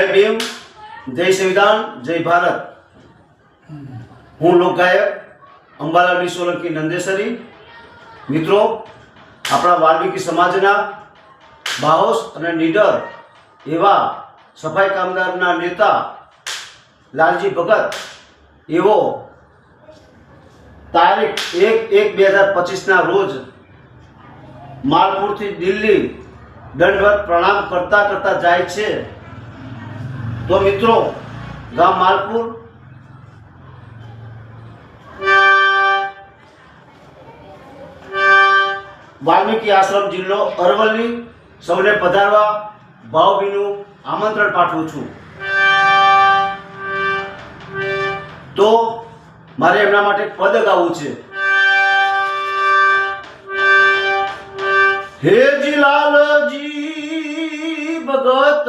જય ભીમ, જય સંવિધાન, જય ભારત. હું લોકગાયક અંબાલાલની સોલંકી નંદેસરી. મિત્રો, આપણા વાલ્મીકી સમાજના બાહોશ અને નીડર એવા સફાઈ કામદારના નેતા લાલજી ભગત, એવો તારીખ એક એક બે હજાર પચીસના રોજ માલપુરથી દિલ્હી દંડવત પ્રણામ કરતા કરતા જાય છે. તો મિત્રો, ગામ માલપુર. વાલ્મીકી આશ્રમ જિલ્લો અરવલ્લી. સૌને પધારવા ભાવભીનું આમંત્રણ પાઠવું છું. તો મારે એમના માટે પદ ગાવું છે. હે જીલાલજી, ભગત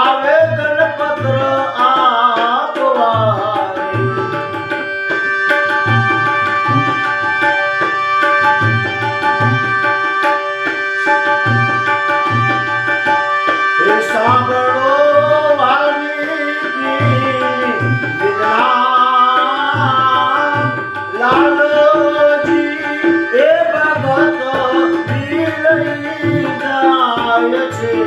આવેદન પત્ર આપવા રે. હે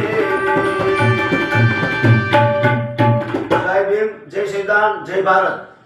જાય છે જય ભીમ જય સંવિધાન જય ભારત